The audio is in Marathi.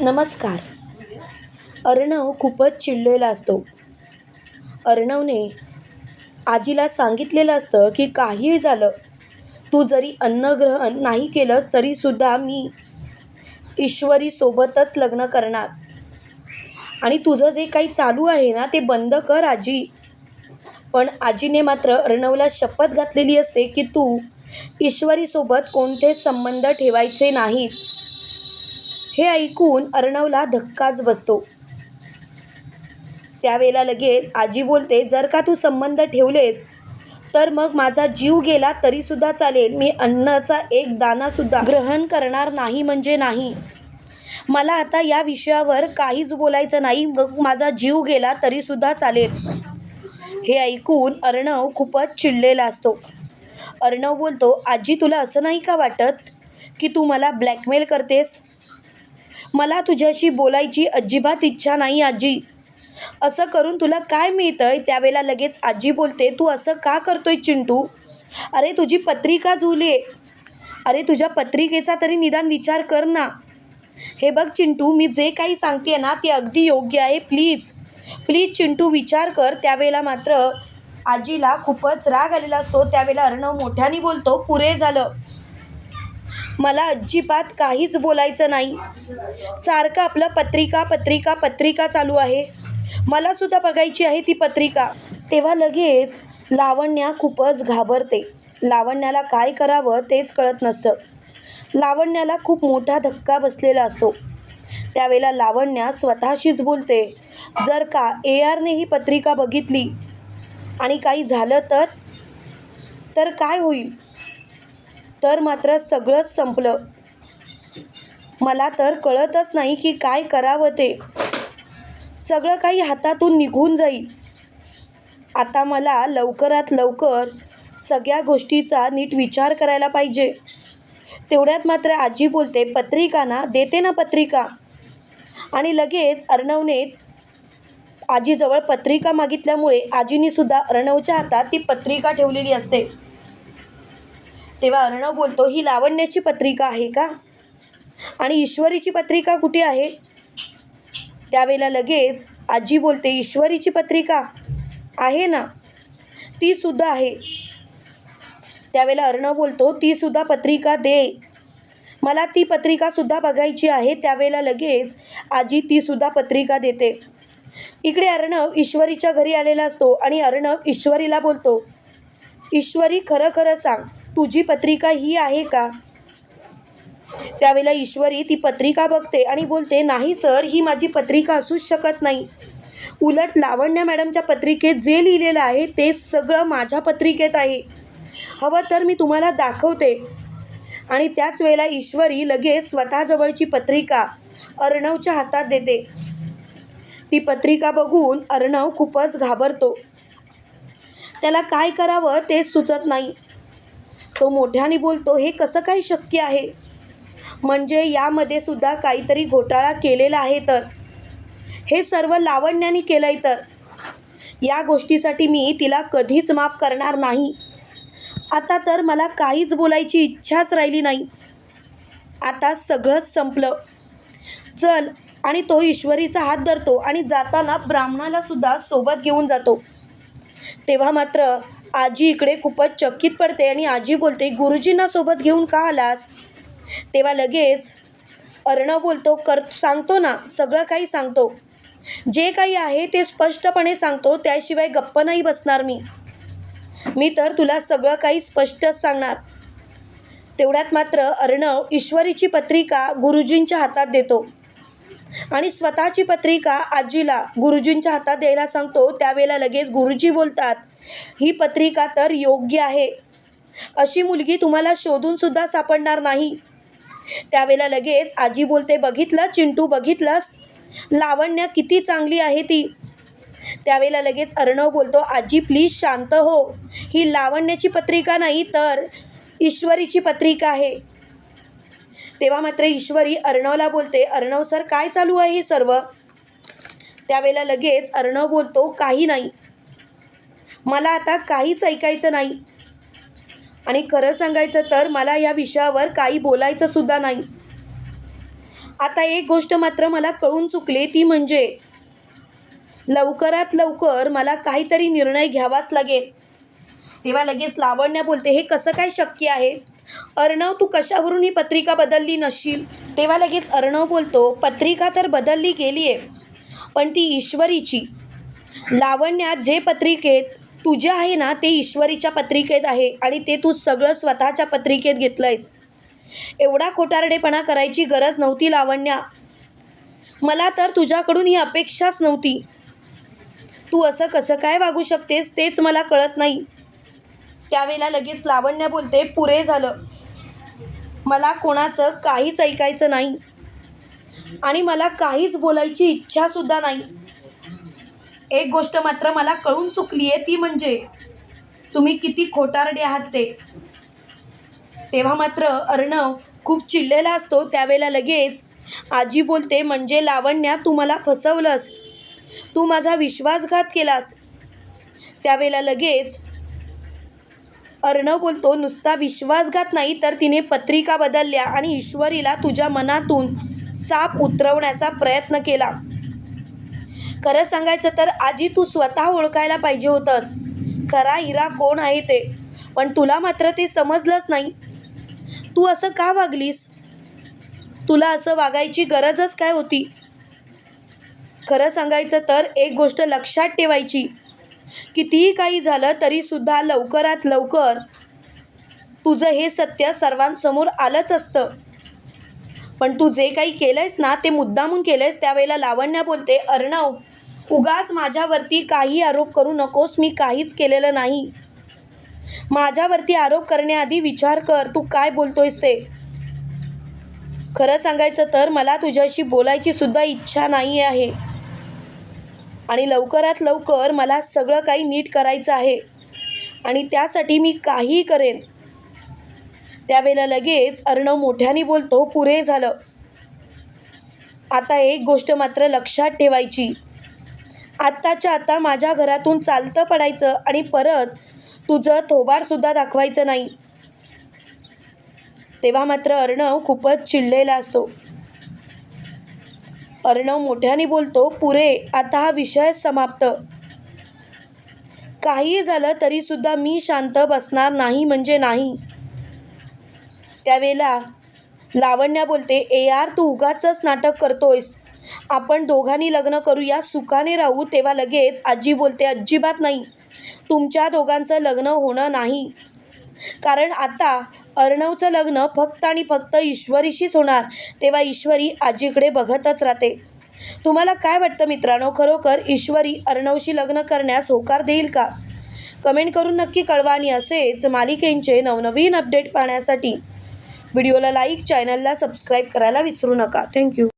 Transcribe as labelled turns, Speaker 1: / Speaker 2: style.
Speaker 1: नमस्कार. अर्णव खूपच चिडलेला असतो. अर्णवने आजीला सांगितलेलं असतं की काहीही झालं तू जरी अन्नग्रहण नाही केलंस तरीसुद्धा मी ईश्वरीसोबतच लग्न करणार. आणि तुझं जे काही चालू आहे ना ते बंद कर आजी. पण आजीने मात्र अर्णवला शपथ घातलेली असते की तू ईश्वरीसोबत कोणते संबंध ठेवायचे नाहीत. हे ऐकून अर्णवला धक्काच बसतो. त्यावेळेला लगेच आजी बोलते जर का तू संबंध ठेवलेस तर मग माझा जीव गेला तरीसुद्धा चालेल. मी अन्नाचा एक दाणासुद्धा ग्रहण करणार नाही म्हणजे नाही. मला आता या विषयावर काहीच बोलायचं नाही. मग माझा जीव गेला तरीसुद्धा चालेल. हे ऐकून अर्णव खूपच चिडलेला असतो. अर्णव बोलतो आजी तुला असं नाही का वाटत की तू मला ब्लॅकमेल करतेस? मला तुझ्याशी बोलायची अजिबात इच्छा नाही आजी. असं करून तुला काय मिळतं आहे त्यावेळेला लगेच आजी बोलते तू असं का करतोय चिंटू? अरे तुझी पत्रिका जुळली आहे. अरे तुझ्या पत्रिकेचा तरी निदान विचार कर ना. हे बघ चिंटू मी जे काही सांगते ना ते अगदी योग्य आहे प्लीज. प्लीज चिंटू विचार कर. त्यावेळेला मात्र आजीला खूपच राग आलेला असतो. त्यावेळेला अर्णव मोठ्याने बोलतो पुरे झालं. मला अजिबात काहीच बोलायचं नाही. सारखं आपलं पत्रिका पत्रिका पत्रिका चालू आहे. मला सुद्धा बघायची आहे ती पत्रिका. तेव्हा लगेच लावण्या खूपच घाबरते. लावण्याला काय करावं तेच कळत नसतं. लावण्याला खूप मोठा धक्का बसलेला असतो. त्यावेळेला लावण्या स्वतःशीच बोलते जर का ए आरने ही पत्रिका बघितली आणि काही झालं तर? तर काय होईल? तर मात्र सगळंच संपलं. मला तर कळतच नाही की काय करावं ते. सगळं काही हातातून निघून जाईल. आता मला लवकरात लवकर सगळ्या गोष्टीचा नीट विचार करायला पाहिजे. तेवढ्यात मात्र आजी बोलते पत्रिका ना देते ना पत्रिका. आणि लगेच अर्णवने आजीजवळ पत्रिका मागितल्यामुळे आजीने सुद्धा अर्णवच्या हातात ती पत्रिका ठेवलेली असते. तेव्हा अर्णव बोलतो ही लावण्याची पत्रिका आहे का? आणि ईश्वरीची पत्रिका कुठे आहे? त्यावेळेला लगेच आजी बोलते ईश्वरीची पत्रिका आहे ना? ती सुद्धा आहे. त्यावेळेला अर्णव बोलतो ती सुद्धा पत्रिका दे. मला ती पत्रिकासुद्धा बघायची आहे. त्यावेळेला लगेच आजी ती सुद्धा पत्रिका देते. इकडे अर्णव ईश्वरीच्या घरी आलेला असतो आणि अर्णव ईश्वरीला बोलतो ईश्वरी खरं खरं सांग. तुझी पत्रिका ही आहे का? त्यावेळेला ईश्वरी ती पत्रिका बघते आणि बोलते नाही सर ही माझी पत्रिका असूच शकत नाही. उलट लावण्या मॅडमच्या पत्रिकेत जे लिहिलेलं आहे ते सगळं माझ्या पत्रिकेत आहे. हवं तर मी तुम्हाला दाखवते. आणि त्याच वेळेला ईश्वरी लगेच स्वतःजवळची पत्रिका अर्णवच्या हातात देते. ती पत्रिका बघून अर्णव खूपच घाबरतो. त्याला काय करावं तेच सुचत नाही. तो मोठ्याने बोलतो हे कसं काही शक्य आहे? म्हणजे यामध्ये सुद्धा काहीतरी घोटाळा केलेला आहे तर. हे सर्व लावण्याने केलं आहे तर. या गोष्टीसाठी मी तिला कधीच माफ करणार नाही. आता तर मला काहीच बोलायची इच्छाच राहिली नाही. आता सगळंच संपलं. चल आणि तो ईश्वरीचा हात धरतो आणि जाताना ब्राह्मणाला सुद्धा सोबत घेऊन जातो. तेव्हा मात्र आजी इकडे खूपच चकित पडते आणि आजी बोलते गुरुजींना सोबत घेऊन का आलास? तेव्हा लगेच अर्णव बोलतो कर सांगतो ना सगळं काही सांगतो. जे काही आहे ते स्पष्टपणे सांगतो त्याशिवाय गप्प नाही बसणार मी. मी तर तुला सगळं काही स्पष्टच सांगणार. तेवढ्यात मात्र अर्णव ईश्वरीची पत्रिका गुरुजींच्या हातात देतो आणि स्वतःची पत्रिका आजीला गुरुजींच्या हातात द्यायला सांगतो. त्यावेळेला लगेच गुरुजी बोलतात ही पत्रिका तर योग्य आहे. अशी मुलगी तुम्हाला शोधूनसुद्धा सापडणार नाही. त्यावेळेला लगेच आजी बोलते बघितलं चिंटू बघितलंस? लावण्य किती चांगली आहे ती. त्यावेळेला लगेच अर्णव बोलतो आजी प्लीज शांत हो. ही लावण्याची पत्रिका नाही तर ईश्वरीची पत्रिका आहे. तेव्हा मात्र ईश्वरी अर्णवला बोलते अर्णव सर काय चालू आहे हे सर्व? त्यावेळेला लगेच अर्णव बोलतो काही नाही. मला आता काहीच ऐकायचं नाही. आणि खरं सांगायचं तर मला या विषयावर काही बोलायचं सुद्धा नाही. आता एक गोष्ट मात्र मला कळून चुकली ती म्हणजे लवकरात लवकर मला काहीतरी निर्णय घ्यावाच लागेल. तेव्हा लगेच लावण्या बोलते हे कसं काय शक्य आहे? अर्णव तू कशावरून ही पत्रिका बदलली नसशील? तेव्हा लगेच अर्णव बोलतो पत्रिका तर बदलली गेली आहे पण ती ईश्वरीची. लावण्यात जे पत्रिकेत तुझे आहे ना ते ईश्वरीच्या पत्रिकेत आहे आणि ते तू सगळं स्वतःच्या पत्रिकेत घेतलं आहेस एवढा खोटारडेपणा करायची गरज नव्हती लावण्या. मला तर तुझ्याकडून ही अपेक्षाच नव्हती. तू असं कसं काय वागू शकतेस तेच मला कळत नाही. त्यावेळेला लगेच लावण्या बोलते पुरे झालं. मला कोणाचं काहीच ऐकायचं नाही. आणि मला काहीच बोलायची इच्छासुद्धा नाही. एक गोष्ट मात्र मला कळून चुकली आहे ती म्हणजे तुम्ही किती खोटारडे आहात ते. तेव्हा मात्र अर्णव खूप चिडलेला असतो त्यावेळेला लगेच आजी बोलते म्हणजे लावण्या तू मला फसवलंस. तू माझा विश्वासघात केलास. त्यावेळेला लगेच अर्णव बोलतो नुसता विश्वासघात नाही तर तिने पत्रिका बदलल्या आणि ईश्वरीला तुझ्या मनातून साप उतरवण्याचा प्रयत्न केला. खरं सांगायचं तर आजी तू स्वतः ओळखायला पाहिजे होतंस. खरा हिरा कोण आहे ते? पण तुला मात्र ते समजलंच नाही. तू असं का वागलीस? तुला असं वागायची गरजच काय होती? खरं सांगायचं तर एक गोष्ट लक्षात ठेवायची. कितीही काही झालं तरीसुद्धा लवकरात लवकर तुझं हे सत्य सर्वांसमोर आलंच असतं. पण तू जे काही केलंयस ना ते मुद्दामून केलंयस त्यावेळेला लावण्या बोलते अर्णव उगाच माझ्यावरती काही आरोप करू नकोस मी काहीच केलेलं नाही. माझ्यावरती आरोप करण्याआधी विचार कर तू काय बोलतोयस ते? खरं सांगायचं तर मला तुझ्याशी बोलायची सुद्धा इच्छा नाही आहे. आणि लवकरात लवकर मला सगळं काही नीट करायचं आहे. आणि त्यासाठी मी काहीही करेन. त्यावेळेला लगेच अर्णव मोठ्याने बोलतो पुरे झालं. आता एक गोष्ट मात्र लक्षात ठेवायची. आत्ताच्या आता माझ्या घरातून चालतं पडायचं आणि परत तुझं थोबाडसुद्धा दाखवायचं नाही. तेव्हा मात्र अर्णव खूपच चिडलेला असतो. अर्णव मोठ्याने बोलतो पुरे आता हा विषय समाप्त. काही झालं तरीसुद्धा मी शांत बसणार नाही म्हणजे नाही. त्यावेळेला लावण्या बोलते ए यार तू उगाच नाटक करतोयस. आपण दोघांनी लग्न करूया सुखाने राहू तेव्हा लगेच आजी बोलते अजिबात नाही. तुमच्या दोघांचं लग्न होणं नाही. कारण आता अर्णवचं लग्न फक्त आणि फक्त ईश्वरीशीच होणार. तेव्हा ईश्वरी आजीकडे बघतच राहते. तुम्हाला काय वाटतं मित्रांनो? खरोखर ईश्वरी अर्णवशी लग्न करण्यास होकार देईल का? कमेंट करून नक्की कळवा आणि असेच मालिकेंचे नवनवीन अपडेट पाहण्यासाठी व्हिडिओला लाईक चॅनलला सबस्क्राईब करायला विसरू नका. थँक्यू.